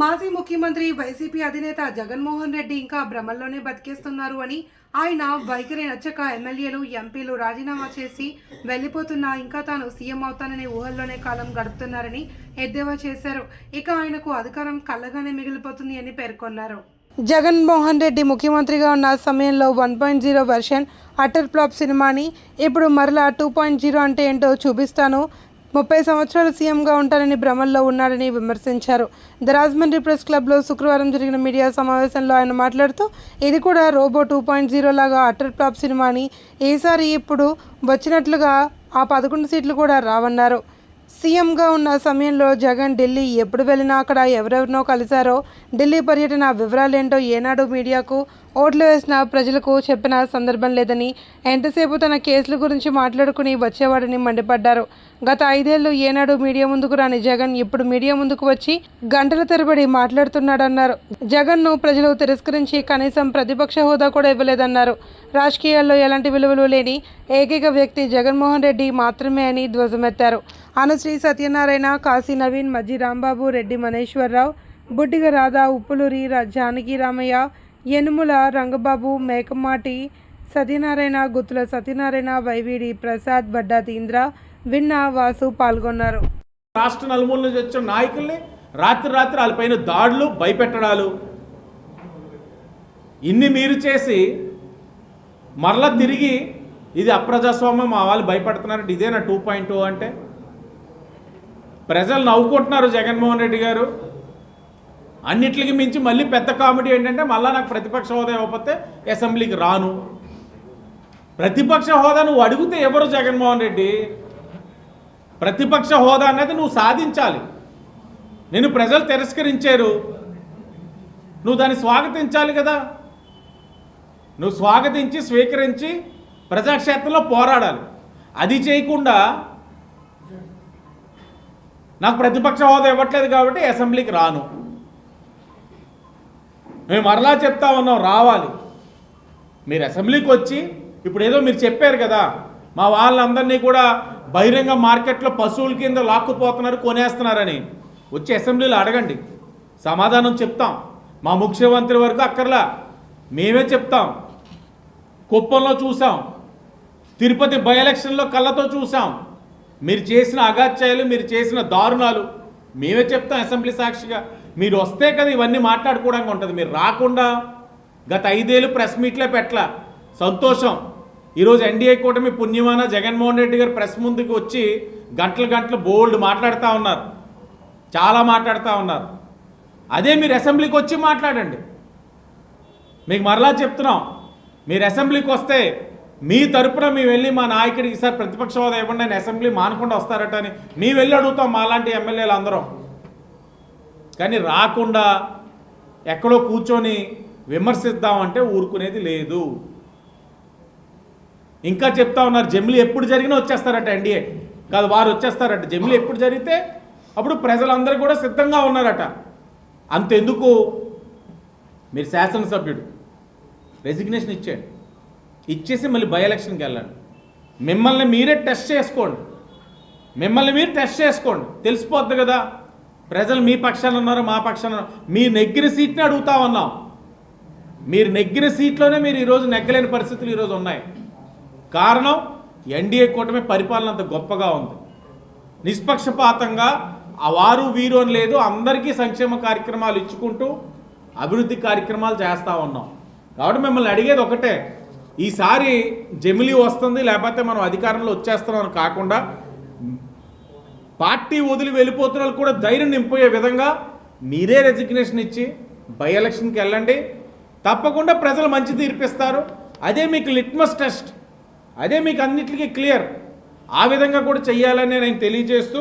మాజీ ముఖ్యమంత్రి వైసీపీ అధినేత జగన్మోహన్ రెడ్డి ఇంకా భ్రమల్లోనే బతికేస్తున్నారు అని ఆయన వైఖరి నచ్చక ఎమ్మెల్యేలు ఎంపీలు రాజీనామా చేసి వెళ్ళిపోతున్నా ఇంకా తాను సీఎం అవుతాననే ఊహల్లోనే కాలం గడుపుతున్నారని ఎద్దేవా చేశారు. ఇక ఆయనకు అధికారం కళ్ళగానే మిగిలిపోతుంది అని పేర్కొన్నారు. జగన్మోహన్ రెడ్డి ముఖ్యమంత్రిగా ఉన్న సమయంలో one point zero version utter flop సినిమాని ఇప్పుడు మరలా టూ పాయింట్ జీరో అంటే ఏంటో చూపిస్తాను. ముప్పై సంవత్సరాలు సీఎంగా ఉంటారని భ్రమల్లో ఉన్నారని విమర్శించారు. ద రాజమండ్రి ప్రెస్ క్లబ్లో శుక్రవారం జరిగిన మీడియా సమావేశంలో ఆయన మాట్లాడుతూ ఇది కూడా రోబో టూ పాయింట్ జీరో లాగా అటర్ ఫ్లాప్ సినిమాని ఈసారి ఇప్పుడు వచ్చినట్లుగా ఆ పదకొండు సీట్లు కూడా రావన్నారు. సీఎంగా ఉన్న సమయంలో జగన్ ఢిల్లీ ఎప్పుడు వెళ్ళినా అక్కడ ఎవరెవరినో కలిశారో ఢిల్లీ పర్యటన వివరాలేంటో ఏనాడు మీడియాకు ఓట్లు వేసిన ప్రజలకు చెప్పిన సందర్భం లేదని ఎంతసేపు తన కేసుల గురించి మాట్లాడుకుని వచ్చేవాడని మండిపడ్డారు. గత ఐదేళ్ళు ఏనాడు మీడియా ముందుకు రాని జగన్ ఇప్పుడు మీడియా ముందుకు వచ్చి గంటల తరబడి మాట్లాడుతున్నాడన్నారు. జగన్ను ప్రజలు తిరస్కరించి కనీసం ప్రతిపక్ష హోదా కూడా ఇవ్వలేదన్నారు. రాజకీయాల్లో ఎలాంటి విలువలు లేని ఏకైక వ్యక్తి జగన్మోహన్ రెడ్డి మాత్రమే అని ధ్వజమెత్తారు. అనుశ్రీ సత్యనారాయణ కాశీ నవీన్ మజ్జి రాంబాబు రెడ్డి మనేశ్వరరావు బుడ్డిగ రాధా ఉప్పులూరి రా- జానకి రామయ్య యనుముల రంగబాబు మేకమాటి సత్యనారాయణ గుత్తుల సత్యనారాయణ వైవిడి ప్రసాద్ బడ్డా ఇంద్ర విన్న వాసు పాల్గొన్నారు. రాష్ట్ర నలుమూల నుంచి వచ్చిన నాయకుల్ని రాత్రి రాత్రి వాళ్ళపైన దాడులు భయపెట్టడాలు. ఇన్ని మీరు చేసి మరలా తిరిగి ఇది అప్రజాస్వామ్యం మా వాళ్ళు భయపడుతున్నారంటే ఇదేనా టూ పాయింట్ టూ అంటే? ప్రజలు నవ్వుకుంటున్నారు జగన్మోహన్ రెడ్డి గారు. అన్నిటికి మించి మళ్ళీ పెద్ద కామెడీ ఏంటంటే మళ్ళీ నాకు ప్రతిపక్ష హోదా ఇవ్వకపోతే అసెంబ్లీకి రాను. ప్రతిపక్ష హోదా నువ్వు అడిగితే ఎవరు జగన్మోహన్ రెడ్డి? ప్రతిపక్ష హోదా అనేది నువ్వు సాధించాలి. నేను ప్రజలు తిరస్కరించారు. నువ్వు దాన్ని స్వాగతించాలి కదా. నువ్వు స్వాగతించి స్వీకరించి ప్రజాక్షేత్రంలో పోరాడాలి. అది చేయకుండా నాకు ప్రతిపక్ష హోదా ఇవ్వట్లేదు కాబట్టి అసెంబ్లీకి రాను. మేము మరలా చెప్తా ఉన్నాం రావాలి. మీరు అసెంబ్లీకి వచ్చి ఇప్పుడు ఏదో మీరు చెప్పారు కదా మా వాళ్ళందరినీ కూడా బహిరంగ మార్కెట్లో పశువుల కింద లాక్కుపోతున్నారు కొనేస్తున్నారని. వచ్చి అసెంబ్లీలో అడగండి. సమాధానం చెప్తాం. మా ముఖ్యమంత్రి వరకు అక్కర్లా. మేమే చెప్తాం. కుప్పంలో చూసాం. తిరుపతి బై ఎలక్షన్లో కళ్ళతో చూసాం. మీరు చేసిన అగాత్యాలు మీరు చేసిన దారుణాలు మేమే చెప్తాం అసెంబ్లీ సాక్షిగా. మీరు వస్తే కదా ఇవన్నీ మాట్లాడుకోవడానికి ఉంటుంది. మీరు రాకుండా గత ఐదేళ్ళు ప్రెస్ మీట్లే పెట్టలా. సంతోషం. ఈరోజు ఎన్డీఏ కూటమి పుణ్యమాన జగన్మోహన్ రెడ్డి గారు ప్రెస్ ముందుకు వచ్చి గంటలు గంటలు బోల్డ్ మాట్లాడుతూ ఉన్నారు. చాలా మాట్లాడుతూ ఉన్నారు. అదే మీరు అసెంబ్లీకి వచ్చి మాట్లాడండి. మీకు మరలా చెప్తున్నాం. మీరు అసెంబ్లీకి వస్తే మీ తరపున మేము వెళ్ళి మా నాయకుడికి ఈసారి ప్రతిపక్ష హోదా ఇవ్వండి అసెంబ్లీ మానకుండా వస్తారట అని. మీ వెళ్ళి అడుగుతాం మాలాంటి ఎమ్మెల్యేలు అందరం కానీ రాకుండా ఎక్కడో కూర్చొని విమర్శిద్దామంటే ఊరుకునేది లేదు. ఇంకా చెప్తా ఉన్నారు జమిలీ ఎప్పుడు జరిగినా వచ్చేస్తారట ఎన్డీఏ. కాదు వారు వచ్చేస్తారట. జమిలీ ఎప్పుడు జరిగితే అప్పుడు ప్రజలందరూ కూడా సిద్ధంగా ఉన్నారట. అంతెందుకు? మీరు శాసనసభ్యుడు రెసిగ్నేషన్ ఇచ్చేయండి ఇచ్చేసి మళ్ళీ బై ఎలక్షన్కి వెళ్ళండి మిమ్మల్ని మీరే టెస్ట్ చేసుకోండి. మిమ్మల్ని మీరు టెస్ట్ చేసుకోండి. తెలిసిపోద్ది కదా? ప్రజలు మీ పక్షాన ఉన్నారు మా పక్షాన ఉన్నారు. మీ నెగ్గిన సీట్ని అడుగుతా ఉన్నాం. మీరు నెగ్గిన సీట్లోనే మీరు ఈరోజు నెగ్గలేని పరిస్థితులు ఈరోజు ఉన్నాయి. కారణం ఎన్డీఏ కూటమి పరిపాలన అంత గొప్పగా ఉంది. నిష్పక్షపాతంగా వారు వీరు అని లేదు అందరికీ సంక్షేమ కార్యక్రమాలు ఇచ్చుకుంటూ అభివృద్ధి కార్యక్రమాలు చేస్తూ ఉన్నాం. కాబట్టి మిమ్మల్ని అడిగేది ఒకటే ఈసారి జమిలీ వస్తుంది లేకపోతే మనం అధికారంలో వచ్చేస్తున్నాం కాకుండా పార్టీ వదిలి వెళ్ళిపోతున్న వాళ్ళు కూడా ధైర్యం నింపోయే విధంగా మీరే రెసిగ్నేషన్ ఇచ్చి బై ఎలక్షన్కి వెళ్ళండి. తప్పకుండా ప్రజలు మంచి తీర్పిస్తారు. అదే మీకు లిట్మస్ టెస్ట్ అదే మీకు అన్నిటికీ క్లియర్ ఆ విధంగా కూడా చెయ్యాలని నేను తెలియజేస్తూ